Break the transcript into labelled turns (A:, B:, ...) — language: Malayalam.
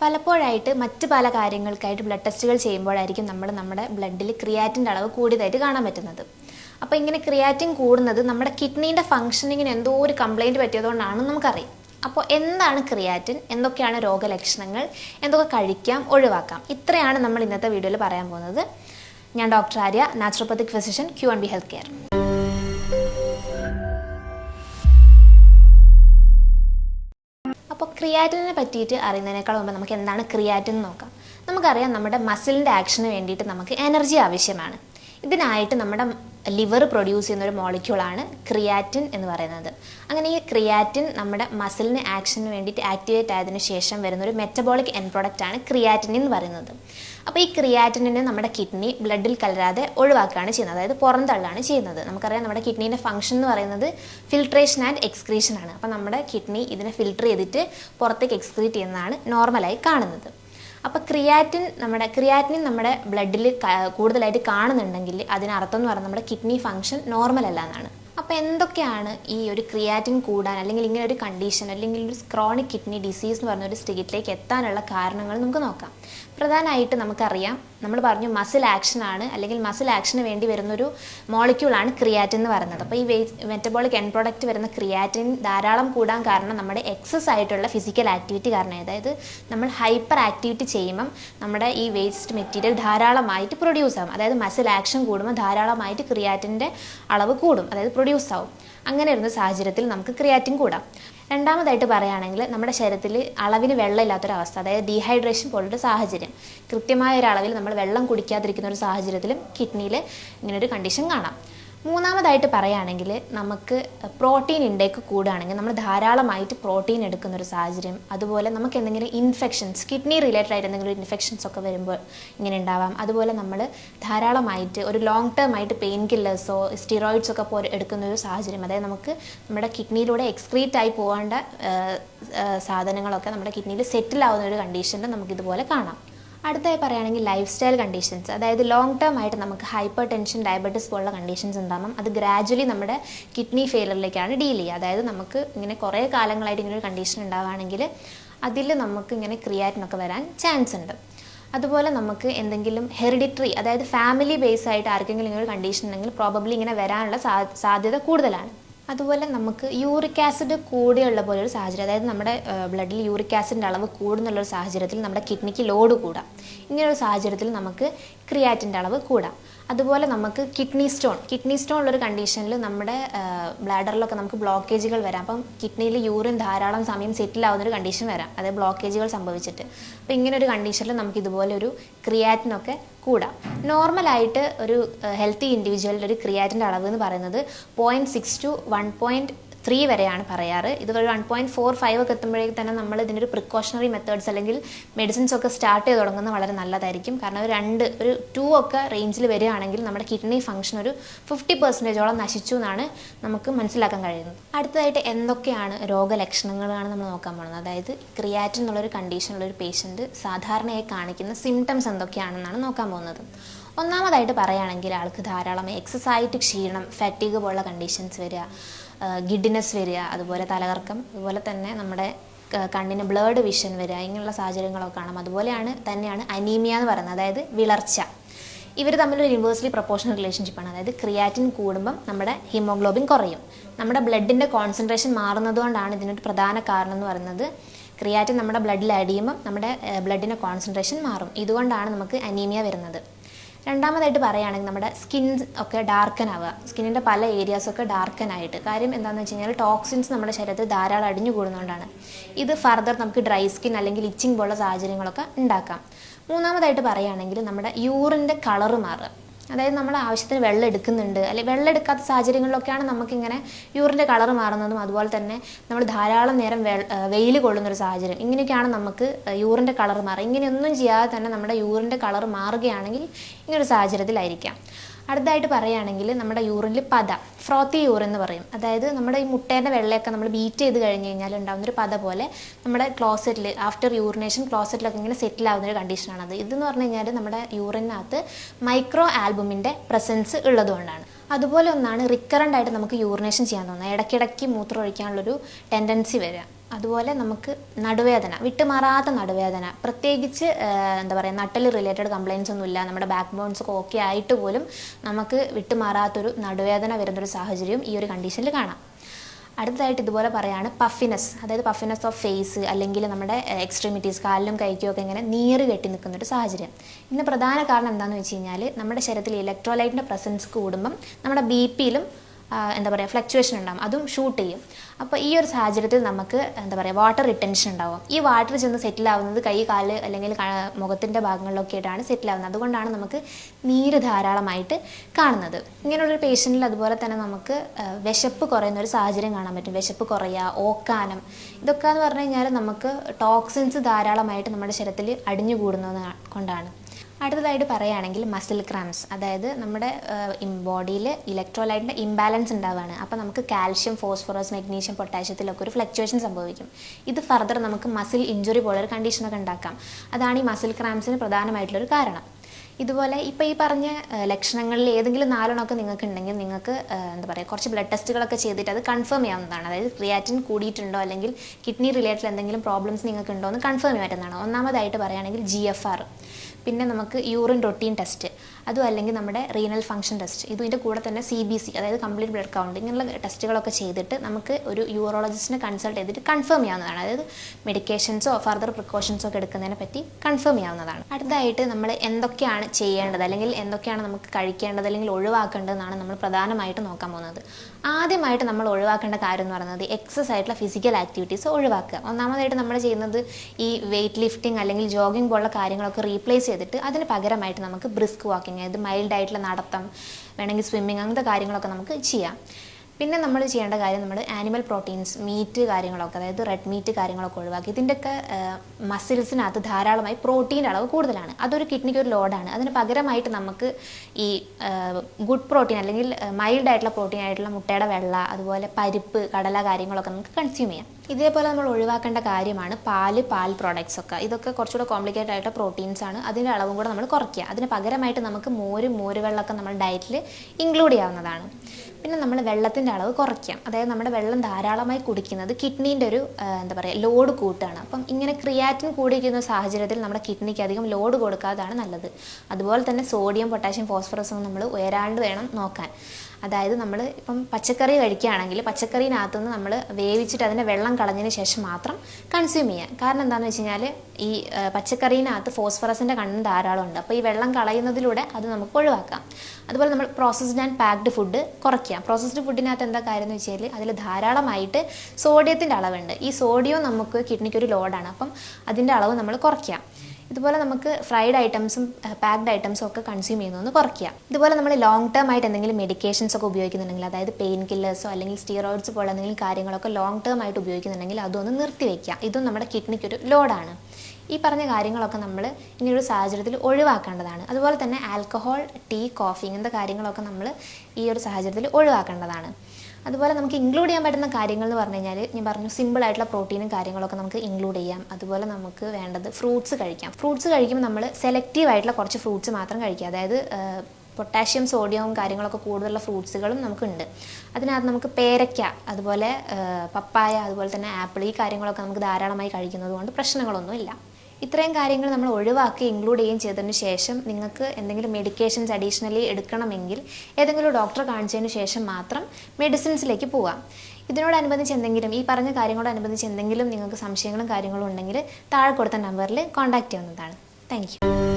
A: പലപ്പോഴായിട്ട് മറ്റ് പല കാര്യങ്ങൾക്കായിട്ട് ബ്ലഡ് ടെസ്റ്റുകൾ ചെയ്യുമ്പോഴായിരിക്കും നമ്മൾ നമ്മുടെ ബ്ലഡിൽ ക്രിയാറ്റിന്റെ അളവ് കൂടിയതായിട്ട് കാണാൻ പറ്റുന്നത്. അപ്പോൾ ഇങ്ങനെ ക്രിയാറ്റിൻ കൂടുന്നത് നമ്മുടെ കിഡ്നീന്റെ ഫംഗ്ഷനിങ്ങിന് എന്തോ ഒരു കംപ്ലൈന്റ് പറ്റിയതുകൊണ്ടാണെന്ന് നമുക്കറിയാം. അപ്പോൾ എന്താണ് ക്രിയാറ്റിൻ എന്തൊക്കെയാണ് രോഗലക്ഷണങ്ങൾ? എന്തൊക്കെ കഴിക്കാം? ഒഴിവാക്കാം. ഇത്രയാണ് നമ്മൾ ഇന്നത്തെ വീഡിയോയിൽ പറയാൻ പോകുന്നത്. ഞാൻ doctor Arya naturopathic physician Q and B health care ക്രിയാറ്റിനെ പറ്റിയിട്ട് അറിയുന്നതിനേക്കാൾ മുമ്പ് നമുക്ക് എന്താണ് ക്രിയാറ്റിൻ നോക്കാം. നമുക്കറിയാം നമ്മുടെ മസിലിന്റെ ആക്ഷന് വേണ്ടിയിട്ട് നമുക്ക് എനർജി ആവശ്യമാണ്. ഇതിനായിട്ട് നമ്മുടെ ലിവർ പ്രൊഡ്യൂസ് ചെയ്യുന്ന ഒരു മോളിക്യൂളാണ് ക്രിയാറ്റിൻ എന്ന് പറയുന്നത്. അങ്ങനെ ഈ ക്രിയാറ്റിൻ നമ്മുടെ മസിലിന് ആക്ഷന് വേണ്ടിയിട്ട് ആക്ടിവേറ്റ് ആയതിനു ശേഷം വരുന്ന ഒരു മെറ്റബോളിക് എൻ പ്രോഡക്റ്റ് ആണ് ക്രിയാറ്റിൻ എന്ന് പറയുന്നത്. അപ്പോൾ ഈ ക്രിയാറ്റിനെ നമ്മുടെ കിഡ്നി ബ്ലഡിൽ കലരാതെ ഒഴിവാക്കുകയാണ് ചെയ്യുന്നത്. അതായത് പുറന്തള്ളാണ് ചെയ്യുന്നത്. നമുക്കറിയാം നമ്മുടെ കിഡ്നീന്റെ ഫംഗ്ഷൻ എന്ന് പറയുന്നത് ഫിൽട്രേഷൻ ആൻഡ് എക്സ്ക്രീഷൻ ആണ്. അപ്പോൾ നമ്മുടെ കിഡ്നി ഇതിനെ ഫിൽട്ടർ ചെയ്തിട്ട് പുറത്തേക്ക് എക്സ്ക്രീറ്റ് ചെയ്യുന്നതാണ് നോർമലായി കാണുന്നത്. അപ്പോൾ ക്രിയാറ്റിൻ നമ്മുടെ ക്രിയാറ്റിൻ നമ്മുടെ ബ്ലഡിൽ കൂടുതലായിട്ട് കാണുന്നുണ്ടെങ്കിൽ അതിനർത്ഥം എന്ന് പറയുന്നത് നമ്മുടെ കിഡ്നി ഫംഗ്ഷൻ നോർമൽ അല്ല എന്നാണ്. അപ്പോൾ എന്തൊക്കെയാണ് ഈ ഒരു ക്രിയാറ്റിൻ കൂടാൻ അല്ലെങ്കിൽ ഇങ്ങനെ ഒരു കണ്ടീഷൻ അല്ലെങ്കിൽ ഒരു ക്രോണിക് കിഡ്നി ഡിസീസ് എന്ന് പറഞ്ഞ ഒരു സ്റ്റേറ്റിലേക്ക് എത്താനുള്ള കാരണങ്ങൾ നമുക്ക് നോക്കാം. പ്രധാനമായിട്ട് നമുക്കറിയാം. നമ്മൾ പറഞ്ഞു മസിൽ ആക്ഷൻ ആണ്. അല്ലെങ്കിൽ മസിൽ ആക്ഷന് വേണ്ടി വരുന്നൊരു മോളിക്യൂളാണ് ക്രിയാറ്റിൻ എന്ന് പറയുന്നത്. അപ്പോൾ ഈ മെറ്റബോളിക് എൻ പ്രോഡക്റ്റ് വരുന്ന ക്രിയാറ്റിൻ ധാരാളം കൂടാൻ കാരണം നമ്മുടെ എക്സസ് ആയിട്ടുള്ള ഫിസിക്കൽ ആക്ടിവിറ്റി കാരണം. അതായത് നമ്മൾ ഹൈപ്പർ ആക്ടിവിറ്റി ചെയ്യുമ്പം നമ്മുടെ ഈ വേസ്റ്റ് മെറ്റീരിയൽ ധാരാളമായിട്ട് പ്രൊഡ്യൂസ് ആകും അതായത് മസിൽ ആക്ഷൻ കൂടുമ്പോൾ ധാരാളമായിട്ട് ക്രിയാറ്റിന്റെ അളവ് കൂടും. അതായത് പ്രൊഡ്യൂസ് ആവും. അങ്ങനെ വരുന്ന സാഹചര്യത്തിൽ നമുക്ക് ക്രിയാറ്റിൻ കൂടാം. രണ്ടാമതായിട്ട് പറയുകയാണെങ്കിൽ നമ്മുടെ ശരീരത്തിൽ അളവിന് വെള്ളമില്ലാത്തൊരവസ്ഥ അതായത് ഡീഹൈഡ്രേഷൻ പോലൊരു സാഹചര്യം. കൃത്യമായ ഒരു അളവിൽ നമ്മൾ വെള്ളം കുടിക്കാതിരിക്കുന്ന ഒരു സാഹചര്യത്തിലും കിഡ്നിയിൽ ഇങ്ങനൊരു കണ്ടീഷൻ കാണാം. മൂന്നാമതായിട്ട് പറയുകയാണെങ്കിൽ നമുക്ക് പ്രോട്ടീൻ ഇൻടേക്ക് കൂടുകയാണെങ്കിൽ നമ്മൾ ധാരാളമായിട്ട് പ്രോട്ടീൻ എടുക്കുന്ന ഒരു സാഹചര്യം. അതുപോലെ നമുക്ക് എന്തെങ്കിലും ഇൻഫെക്ഷൻസ് കിഡ്നി റിലേറ്റഡ് ആയിട്ട് എന്തെങ്കിലും ഇൻഫെക്ഷൻസ് ഒക്കെ വരുമ്പോൾ ഇങ്ങനെ ഉണ്ടാവാം. അതുപോലെ നമ്മൾ ധാരാളമായിട്ട് ഒരു ലോങ് ടേം ആയിട്ട് പെയിൻ കില്ലേഴ്സോ സ്റ്റിറോയിഡ്സ് ഒക്കെ പോലെ എടുക്കുന്ന ഒരു സാഹചര്യം. അതായത് നമുക്ക് നമ്മുടെ കിഡ്നിയിലൂടെ എക്സ്ക്രീറ്റ് ആയി പോകേണ്ട സാധനങ്ങളൊക്കെ നമ്മുടെ കിഡ്നിയിൽ സെറ്റിൽ ആവുന്ന ഒരു കണ്ടീഷനിൽ നമുക്കിതുപോലെ കാണാം. അടുത്തായി പറയുകയാണെങ്കിൽ ലൈഫ് സ്റ്റൈൽ കണ്ടീഷൻസ് അതായത് ലോങ് ടേം ആയിട്ട് നമുക്ക് ഹൈപ്പർ ടെൻഷൻ ഡയബറ്റീസ് പോലുള്ള കണ്ടീഷൻസ് ഉണ്ടാകും അത് ഗ്രാജുവലി നമ്മുടെ കിഡ്നി ഫെയിലറിലേക്കാണ് ഡീൽ ചെയ്യുക. അതായത് നമുക്ക് ഇങ്ങനെ കുറേ കാലങ്ങളായിട്ട് ഇങ്ങനെ ഒരു കണ്ടീഷൻ ഉണ്ടാവുകയാണെങ്കിൽ അതിൽ നമുക്ക് ഇങ്ങനെ ക്രിയാറ്റിനൊക്കെ വരാൻ ചാൻസ് ഉണ്ട്. അതുപോലെ നമുക്ക് എന്തെങ്കിലും ഹെറിഡിറ്ററി അതായത് ഫാമിലി ബേസ് ആയിട്ട് ആർക്കെങ്കിലും ഇങ്ങനെ ഒരു കണ്ടീഷൻ ഉണ്ടെങ്കിൽ പ്രോബബ്ലി ഇങ്ങനെ വരാനുള്ള സാധ്യത കൂടുതലാണ്. അതുപോലെ നമുക്ക് യൂറിക് ആസിഡ് കൂടിയുള്ള പോലെ ഒരു സാഹചര്യം അതായത് നമ്മുടെ ബ്ലഡിൽ യൂറിക് ആസിഡിന്റെ അളവ് കൂടുന്നുള്ളൊരു സാഹചര്യത്തിൽ നമ്മുടെ കിഡ്നിക്ക് ലോഡ് കൂടാം. ഇങ്ങനെയൊരു സാഹചര്യത്തിൽ നമുക്ക് ക്രിയാറ്റിന്റെ അളവ് കൂടാം. അതുപോലെ നമുക്ക് കിഡ്നി സ്റ്റോൺ കിഡ്നി സ്റ്റോൺ ഉള്ളൊരു കണ്ടീഷനിൽ നമ്മുടെ ബ്ലാഡറിലൊക്കെ നമുക്ക് ബ്ലോക്കേജുകൾ വരാം. അപ്പം കിഡ്നിയിൽ യൂറിൻ ധാരാളം സമയം സെറ്റിൽ ആവുന്ന ഒരു കണ്ടീഷൻ വരാം. അതായത് ബ്ലോക്കേജുകൾ സംഭവിച്ചിട്ട്. അപ്പോൾ ഇങ്ങനെ ഒരു കണ്ടീഷനിൽ നമുക്ക് ഇതുപോലെ ഒരു ക്രിയാറ്റിനൊക്കെ കൂടാം. നോർമലായിട്ട് ഒരു ഹെൽത്തി ഇൻഡിവിജ്വലിന്റെ ഒരു ക്രിയാറ്റിന്റെ അളവ് എന്ന് പറയുന്നത് point six two one point three വരെയാണ് പറയാറ്. ഇത് ഒരു വൺ പോയിന്റ് ഫോർ ഫൈവ് ഒക്കെ എത്തുമ്പോഴേക്ക് തന്നെ നമ്മൾ ഇതിനൊരു പ്രിക്കോഷണറി മെത്തേഡ്സ് അല്ലെങ്കിൽ മെഡിസിൻസ് ഒക്കെ സ്റ്റാർട്ട് ചെയ്ത് തുടങ്ങുന്നത് വളരെ നല്ലതായിരിക്കും. കാരണം ഒരു രണ്ട് ഒരു ടു ഒക്കെ റേഞ്ചിൽ വരികയാണെങ്കിൽ നമ്മുടെ കിഡ്നി ഫംഗ്ഷൻ ഒരു ഫിഫ്റ്റി പെർസെന്റേജോളം നശിച്ചു എന്നാണ് നമുക്ക് മനസ്സിലാക്കാൻ കഴിയുന്നത്. അടുത്തതായിട്ട് എന്തൊക്കെയാണ് രോഗലക്ഷണങ്ങളാണ് നമ്മൾ നോക്കാൻ പോകുന്നത്? അതായത് ക്രിയാറ്റിൻ എന്നുള്ളൊരു കണ്ടീഷനുള്ള ഒരു പേഷ്യന്റ് സാധാരണയായി കാണിക്കുന്ന സിംറ്റംസ് എന്തൊക്കെയാണെന്നാണ് നോക്കാൻ പോകുന്നത്. ഒന്നാമതായിട്ട് പറയുകയാണെങ്കിൽ ആൾക്ക് ധാരാളം എക്സസൈറ്റ് ക്ഷീണം ഫാറ്റീഗ് പോലുള്ള കണ്ടീഷൻസ് വരിക. ഗിഡിനെസ് വരിക അതുപോലെ തലകറക്കം അതുപോലെ തന്നെ നമ്മുടെ കണ്ണിന് ബ്ലേഡ് വിഷൻ വരിക ഇങ്ങനെയുള്ള സാഹചര്യങ്ങളൊക്കെ കാണാം. അതുപോലെയാണ് തന്നെയാണ് അനീമിയ എന്ന് പറയുന്നത് അതായത് വിളർച്ച. ഇവർ തമ്മിലൊരു യൂണിവേഴ്സലി പ്രൊപ്പോർഷണൽ റിലേഷൻഷിപ്പാണ് അതായത് ക്രിയാറ്റിൻ കൂടുമ്പം നമ്മുടെ ഹീമോഗ്ലോബിൻ കുറയും. നമ്മുടെ ബ്ലഡിന്റെ കോൺസെൻട്രേഷൻ മാറുന്നതുകൊണ്ടാണ് ഇതിനൊരു പ്രധാന കാരണം എന്ന് പറയുന്നത്. ക്രിയാറ്റിൻ നമ്മുടെ ബ്ലഡിൽ അടിയുമ്പം നമ്മുടെ ബ്ലഡിന്റെ കോൺസെൻട്രേഷൻ മാറും. ഇതുകൊണ്ടാണ് നമുക്ക് അനീമിയ വരുന്നത്. രണ്ടാമതായിട്ട് പറയുകയാണെങ്കിൽ നമ്മുടെ സ്കിൻ ഒക്കെ ഡാർക്കൻ ആവുക. സ്കിന്നിന്റെ പല ഏരിയാസൊക്കെ ഡാർക്കൻ ആയിട്ട്. കാര്യം എന്താണെന്ന് വെച്ച് കഴിഞ്ഞാൽ ടോക്സിൻസ് നമ്മുടെ ശരീരത്തിൽ ധാരാളം അടിഞ്ഞു കൂടുന്നതുകൊണ്ടാണ് ഇത് ഫർദർ നമുക്ക് ഡ്രൈ സ്കിൻ അല്ലെങ്കിൽ ഇച്ചിങ് പോലുള്ള സാഹചര്യങ്ങളൊക്കെ ഉണ്ടാക്കാം. മൂന്നാമതായിട്ട് പറയുകയാണെങ്കിൽ നമ്മുടെ യൂറിന്റെ കളറ് മാറുക. അതായത് നമ്മൾ ആവശ്യത്തിന് വെള്ളം എടുക്കുന്നുണ്ട്. അല്ലെങ്കിൽ വെള്ളം എടുക്കാത്ത സാഹചര്യങ്ങളിലൊക്കെയാണ് നമുക്കിങ്ങനെ യൂറിന്റെ കളർ മാറുന്നതും അതുപോലെ തന്നെ നമ്മൾ ധാരാളം നേരം വെയിൽ കൊള്ളുന്നൊരു സാഹചര്യം. ഇങ്ങനെയൊക്കെയാണ് നമുക്ക് യൂറിന്റെ കളർ മാറുക. ഇങ്ങനെയൊന്നും ചെയ്യാതെ തന്നെ നമ്മുടെ യൂറിന്റെ കളർ മാറുകയാണെങ്കിൽ ഇങ്ങനൊരു സാഹചര്യത്തിലായിരിക്കാം. അടുത്തായിട്ട് പറയുകയാണെങ്കിൽ നമ്മുടെ യൂറിനിൽ പത ഫ്രോത്തി യൂറിൻ എന്ന് പറയും. അതായത് നമ്മുടെ ഈ മുട്ടേന്റെ വെള്ളയൊക്കെ നമ്മൾ ബീറ്റ് ചെയ്ത് കഴിഞ്ഞ് കഴിഞ്ഞാൽ ഉണ്ടാകുന്ന ഒരു പത പോലെ നമ്മുടെ ക്ലോസറ്റിൽ ആഫ്റ്റർ യൂറിനേഷൻ ക്ലോസറ്റിലൊക്കെ ഇങ്ങനെ സെറ്റിൽ ആവുന്ന ഒരു കണ്ടീഷനാണത് ഇതെന്ന് പറഞ്ഞു കഴിഞ്ഞാൽ നമ്മുടെ യൂറിനകത്ത് മൈക്രോ ആൽബുമിന്റെ പ്രസൻസ് ഉള്ളതുകൊണ്ടാണ്. അതുപോലെ ഒന്നാണ് റിക്കറന്റ് ആയിട്ട് നമുക്ക് യൂറിനേഷൻ ചെയ്യാൻ തോന്നുന്നത്. ഇടയ്ക്കിടയ്ക്ക് മൂത്രം ഒഴിക്കാനുള്ളൊരു ടെൻഡൻസി വരിക. അതുപോലെ നമുക്ക് നടുവേദന വിട്ടുമാറാത്ത നടുവേദന പ്രത്യേകിച്ച് എന്താ പറയുക നട്ടൽ റിലേറ്റഡ് കംപ്ലയിൻസ് ഒന്നുമില്ല നമ്മുടെ ബാക്ക് ബോൺസ് ഒക്കെ ഓക്കെ ആയിട്ട് പോലും നമുക്ക് വിട്ടുമാറാത്തൊരു നടുവേദന വരുന്നൊരു സാഹചര്യം ഈ ഒരു കണ്ടീഷനിൽ കാണാം. അടുത്തതായിട്ട് ഇതുപോലെ പറയാണ് പഫിനെസ് അതായത് പഫിനെസ് ഓഫ് ഫേസ് അല്ലെങ്കിൽ നമ്മുടെ എക്സ്ട്രീമിറ്റീസ് കാലിലും കൈക്കും ഒക്കെ ഇങ്ങനെ നീറ് കെട്ടി നിൽക്കുന്ന ഒരു സാഹചര്യം. ഇതിന് പ്രധാന കാരണം എന്താണെന്ന് വെച്ച് കഴിഞ്ഞാൽ നമ്മുടെ ശരീരത്തിൽ ഇലക്ട്രോലൈറ്റിന്റെ പ്രസൻസ് കൂടുമ്പം നമ്മുടെ ബി പിയിലും എന്താ പറയുക ഫ്ലക്ച്വേഷൻ ഉണ്ടാകും അതും ഷൂട്ട് ചെയ്യും. അപ്പോൾ ഈ ഒരു സാഹചര്യത്തിൽ നമുക്ക് എന്താ പറയുക വാട്ടർ റിട്ടൻഷൻ ഉണ്ടാവും. ഈ വാട്ടർ ചെന്ന് സെറ്റിൽ ആവുന്നത് കൈ കാൽ അല്ലെങ്കിൽ മുഖത്തിന്റെ ഭാഗങ്ങളിലൊക്കെ ആയിട്ടാണ് സെറ്റിൽ ആവുന്നത്. അതുകൊണ്ടാണ് നമുക്ക് നീര് ധാരാളമായിട്ട് കാണുന്നത്. ഇങ്ങനെയുള്ളൊരു പേഷ്യന്റിൽ അതുപോലെ തന്നെ നമുക്ക് വിശപ്പ് കുറയുന്ന ഒരു സാഹചര്യം കാണാൻ പറ്റും. വിശപ്പ് കുറയുക ഓക്കാനം. ഇതൊക്കെ എന്ന് പറഞ്ഞു കഴിഞ്ഞാൽ നമുക്ക് ടോക്സിൻസ് ധാരാളമായിട്ട് നമ്മുടെ ശരീരത്തിൽ അടിഞ്ഞു കൂടുന്നത് കൊണ്ടാണ്. അടുത്തതായിട്ട് പറയുകയാണെങ്കിൽ മസിൽ ക്രാംസ് അതായത് നമ്മുടെ ബോഡിയിൽ ഇലക്ട്രോലൈറ്റിന്റെ ഇംബാലൻസ് ഉണ്ടാവുകയാണ് അപ്പോൾ നമുക്ക് കാൽഷ്യം ഫോസ്ഫറസ് മെഗ്നീഷ്യം പൊട്ടാഷ്യത്തിലൊക്കെ ഒരു ഫ്ലക്ച്വേഷൻ സംഭവിക്കും. ഇത് ഫർദർ നമുക്ക് മസിൽ ഇഞ്ചുറി പോലൊരു കണ്ടീഷനൊക്കെ ഉണ്ടാക്കാം. അതാണ് ഈ മസിൽ ക്രാംസിന് പ്രധാനമായിട്ടുള്ളൊരു കാരണം. ഇതുപോലെ ഇപ്പോൾ ഈ പറഞ്ഞ ലക്ഷണങ്ങളിൽ ഏതെങ്കിലും നാലെണ്ണമൊക്കെ നിങ്ങൾക്ക് ഉണ്ടെങ്കിൽ നിങ്ങൾക്ക് എന്താ പറയുക കുറച്ച് ബ്ലഡ് ടെസ്റ്റുകളൊക്കെ ചെയ്തിട്ട് അത് കൺഫേം ചെയ്യാവുന്നതാണ്. അതായത് ക്രിയാറ്റിൻ കൂടിയിട്ടുണ്ടോ അല്ലെങ്കിൽ കിഡ്നി റിലേറ്റഡ് എന്തെങ്കിലും പ്രോബ്ലംസ് നിങ്ങൾക്ക് ഉണ്ടോ എന്ന് കൺഫേം ചെയ്യാൻ പറ്റുന്നതാണ്. ഒന്നാമതായിട്ട് പറയുകയാണെങ്കിൽ ജി എഫ് ആർ പിന്നെ നമുക്ക് യൂറിൻ റൊട്ടീൻ ടെസ്റ്റ് അതും അല്ലെങ്കിൽ നമ്മുടെ റീനൽ ഫംഗ്ഷൻ ടെസ്റ്റ് ഇതിന്റെ കൂടെ തന്നെ സി ബി സി അതായത് കംപ്ലീറ്റ് ബ്ലഡ് കൗണ്ട് ഇങ്ങനെയുള്ള ടെസ്റ്റുകളൊക്കെ ചെയ്തിട്ട് നമുക്ക് ഒരു യൂറോളജിസ്റ്റിനെ കൺസൾട്ട് ചെയ്തിട്ട് കൺഫേം ചെയ്യാവുന്നതാണ്. അതായത് മെഡിക്കേഷൻസോ ഫർദർ പ്രിക്കോഷൻസോ ഒക്കെ എടുക്കുന്നതിനെ പറ്റി കൺഫേം ചെയ്യാവുന്നതാണ്. അടുത്തതായിട്ട് നമ്മൾ എന്തൊക്കെയാണ് ചെയ്യേണ്ടത് അല്ലെങ്കിൽ എന്തൊക്കെയാണ് നമുക്ക് കഴിക്കേണ്ടത് അല്ലെങ്കിൽ ഒഴിവാക്കേണ്ടതെന്നാണ് നമ്മൾ പ്രധാനമായിട്ട് നോക്കാൻ പോകുന്നത്. ആദ്യമായിട്ട് നമ്മൾ ഒഴിവാക്കേണ്ട കാര്യം എന്ന് പറയുന്നത് എക്സസ് ആയിട്ടുള്ള ഫിസിക്കൽ ആക്ടിവിറ്റീസ് ഒഴിവാക്കുക. ഒന്നാമതായിട്ട് നമ്മൾ ചെയ്യുന്നത് ഈ വെയിറ്റ് ലിഫ്റ്റിംഗ് അല്ലെങ്കിൽ ജോഗിംഗ് പോലുള്ള കാര്യങ്ങളൊക്കെ റീപ്ലേസ് ചെയ്തിട്ട് അതിന് പകരമായിട്ട് നമുക്ക് ബ്രിസ്ക് വാക്കിങ് അതായത് മൈൽഡ് ആയിട്ടുള്ള നടത്തം വേണമെങ്കിൽ സ്വിമ്മിങ് അങ്ങനത്തെ കാര്യങ്ങളൊക്കെ നമുക്ക് ചെയ്യാം. പിന്നെ നമ്മൾ ചെയ്യേണ്ട കാര്യം നമ്മൾ ആനിമൽ പ്രോട്ടീൻസ് മീറ്റ് കാര്യങ്ങളൊക്കെ അതായത് റെഡ് മീറ്റ് കാര്യങ്ങളൊക്കെ ഒഴിവാക്കി. ഇതിന്റെയൊക്കെ മസിൽസിനകത്ത് ധാരാളമായി പ്രോട്ടീന്റെ അളവ് കൂടുതലാണ്. അതൊരു കിഡ്നിക്ക് ഒരു ലോഡാണ് അതിന് പകരമായിട്ട് നമുക്ക് ഈ ഗുഡ് പ്രോട്ടീൻ അല്ലെങ്കിൽ മൈൽഡ് ആയിട്ടുള്ള പ്രോട്ടീൻ ആയിട്ടുള്ള മുട്ടയുടെ വെള്ള അതുപോലെ പരിപ്പ് കടല കാര്യങ്ങളൊക്കെ നമുക്ക് കൺസ്യൂം ചെയ്യാം. ഇതേപോലെ നമ്മൾ ഒഴിവാക്കേണ്ട കാര്യമാണ് പാൽ പാൽ പ്രോഡക്ട്സ് ഒക്കെ. ഇതൊക്കെ കുറച്ചുകൂടെ കോംപ്ലിക്കേറ്റഡ് ആയിട്ടുള്ള പ്രോട്ടീൻസ് ആണ്. അതിന്റെ അളവും കൂടെ നമ്മൾ കുറയ്ക്കുക. അതിന് പകരമായിട്ട് നമുക്ക് മോര് മോര് വെള്ളമൊക്കെ നമ്മുടെ ഡയറ്റിൽ ഇൻക്ലൂഡ് ചെയ്യാവുന്നതാണ്. പിന്നെ നമ്മൾ വെള്ളത്തിന്റെ അളവ് കുറയ്ക്കാം. അതായത് നമ്മുടെ വെള്ളം ധാരാളമായി കുടിക്കുന്നത് കിഡ്നീന്റെ ഒരു എന്താ പറയുക ലോഡ് കൂട്ടാണ്. അപ്പം ഇങ്ങനെ ക്രിയാറ്റിൻ കൂടിയിരിക്കുന്ന സാഹചര്യത്തിൽ നമ്മുടെ കിഡ്നിക്ക് അധികം ലോഡ് കൊടുക്കാതാണ് നല്ലത്. അതുപോലെ തന്നെ സോഡിയം പൊട്ടാഷ്യം ഫോസ്ഫറസും നമ്മൾ ഉയരാണ്ട് വേണം നോക്കാൻ. അതായത് നമ്മൾ ഇപ്പം പച്ചക്കറി കഴിക്കുകയാണെങ്കിൽ പച്ചക്കറിനകത്തു നിന്ന് നമ്മൾ വേവിച്ചിട്ട് അതിന്റെ വെള്ളം കളഞ്ഞതിന് ശേഷം മാത്രം കൺസ്യൂം ചെയ്യാം കാരണം എന്താണെന്ന് വെച്ച് കഴിഞ്ഞാൽ ഈ പച്ചക്കറിനകത്ത് ഫോസ്ഫറസിന്റെ കണ്ണ് ധാരാളം ഉണ്ട് അപ്പോൾ ഈ വെള്ളം കളയുന്നതിലൂടെ അത് നമുക്ക് ഒഴിവാക്കാം. അതുപോലെ നമ്മൾ പ്രോസസ്ഡ് ആൻഡ് പാക്ഡ് ഫുഡ് കുറയ്ക്കാം. പ്രോസസ്ഡ് ഫുഡിനകത്ത് എന്താ കാര്യം എന്ന് വെച്ചാൽ അതിൽ ധാരാളമായിട്ട് സോഡിയത്തിന്റെ അളവുണ്ട്. ഈ സോഡിയം നമുക്ക് കിഡ്നിക്ക് ഒരു ലോഡാണ് അപ്പം അതിന്റെ അളവ് നമ്മൾ കുറയ്ക്കാം. ഇതുപോലെ നമുക്ക് ഫ്രൈഡ് ഐറ്റംസും പാക്ഡ് ഐറ്റംസും ഒക്കെ കൺസ്യൂം ചെയ്യുന്നതെന്ന് കുറയ്ക്കുക. ഇതുപോലെ നമ്മൾ ലോങ് ടേം ആയിട്ട് എന്തെങ്കിലും മെഡിക്കേഷൻസ് ഒക്കെ ഉപയോഗിക്കുന്നുണ്ടെങ്കിൽ അതായത് പെയിൻ കില്ലേഴ്സോ അല്ലെങ്കിൽ സ്റ്റീറോയിഡ്സ് പോലെ എന്തെങ്കിലും കാര്യങ്ങളൊക്കെ ലോങ് ടേം ആയിട്ട് ഉപയോഗിക്കുന്നുണ്ടെങ്കിൽ അതൊന്ന് നിർത്തിവെക്കുക ഇതും നമ്മുടെ കിഡ്നിക്ക് ഒരു ലോഡാണ് ഈ പറഞ്ഞ കാര്യങ്ങളൊക്കെ നമ്മൾ ഇനിയൊരു സാഹചര്യത്തിൽ ഒഴിവാക്കേണ്ടതാണ്. അതുപോലെ തന്നെ ആൽക്കഹോൾ ടീ കോഫി ഇങ്ങനത്തെ കാര്യങ്ങളൊക്കെ നമ്മൾ ഈ ഒരു സാഹചര്യത്തിൽ ഒഴിവാക്കേണ്ടതാണ്. അതുപോലെ നമുക്ക് ഇൻക്ലൂഡ് ചെയ്യാൻ പറ്റുന്ന കാര്യങ്ങൾ എന്ന് പറഞ്ഞു കഴിഞ്ഞാൽ ഞാൻ പറഞ്ഞു സിമ്പിൾ ആയിട്ടുള്ള പ്രോട്ടീനും കാര്യങ്ങളൊക്കെ നമുക്ക് ഇൻക്ലൂഡ് ചെയ്യാം. അതുപോലെ നമുക്ക് വേണ്ടത് ഫ്രൂട്ട്സ് കഴിക്കാം. ഫ്രൂട്ട്സ് കഴിക്കുമ്പോൾ നമ്മൾ സെലക്റ്റീവ് ആയിട്ടുള്ള കുറച്ച് ഫ്രൂട്ട്സ് മാത്രം കഴിക്കുക. അതായത് പൊട്ടാഷ്യം സോഡിയവും കാര്യങ്ങളൊക്കെ കൂടുതലുള്ള ഫ്രൂട്ട്സുകളും നമുക്കുണ്ട്. അതിനകത്ത് നമുക്ക് പേരയ്ക്ക അതുപോലെ പപ്പായ അതുപോലെ തന്നെ ആപ്പിൾ ഈ കാര്യങ്ങളൊക്കെ നമുക്ക് ധാരാളമായി കഴിക്കുന്നത് കൊണ്ട് പ്രശ്നങ്ങളൊന്നുമില്ല. ഇത്രയും കാര്യങ്ങൾ നമ്മൾ ഒഴിവാക്കി ഇൻക്ലൂഡ് ചെയ്യുകയും ചെയ്തതിന് ശേഷം നിങ്ങൾക്ക് എന്തെങ്കിലും മെഡിക്കേഷൻസ് അഡീഷണലി എടുക്കണമെങ്കിൽ ഏതെങ്കിലും ഡോക്ടറെ കാണിച്ചതിന് ശേഷം മാത്രം മെഡിസിൻസിലേക്ക് പോവാം ഇതിനോടനുബന്ധിച്ച് എന്തെങ്കിലും ഈ പറഞ്ഞ കാര്യങ്ങളോടനുബന്ധിച്ച് എന്തെങ്കിലും നിങ്ങൾക്ക് സംശയങ്ങളും കാര്യങ്ങളും ഉണ്ടെങ്കിൽ താഴെ കൊടുത്ത നമ്പറിൽ കോൺടാക്റ്റ് ചെയ്യുന്നതാണ് താങ്ക്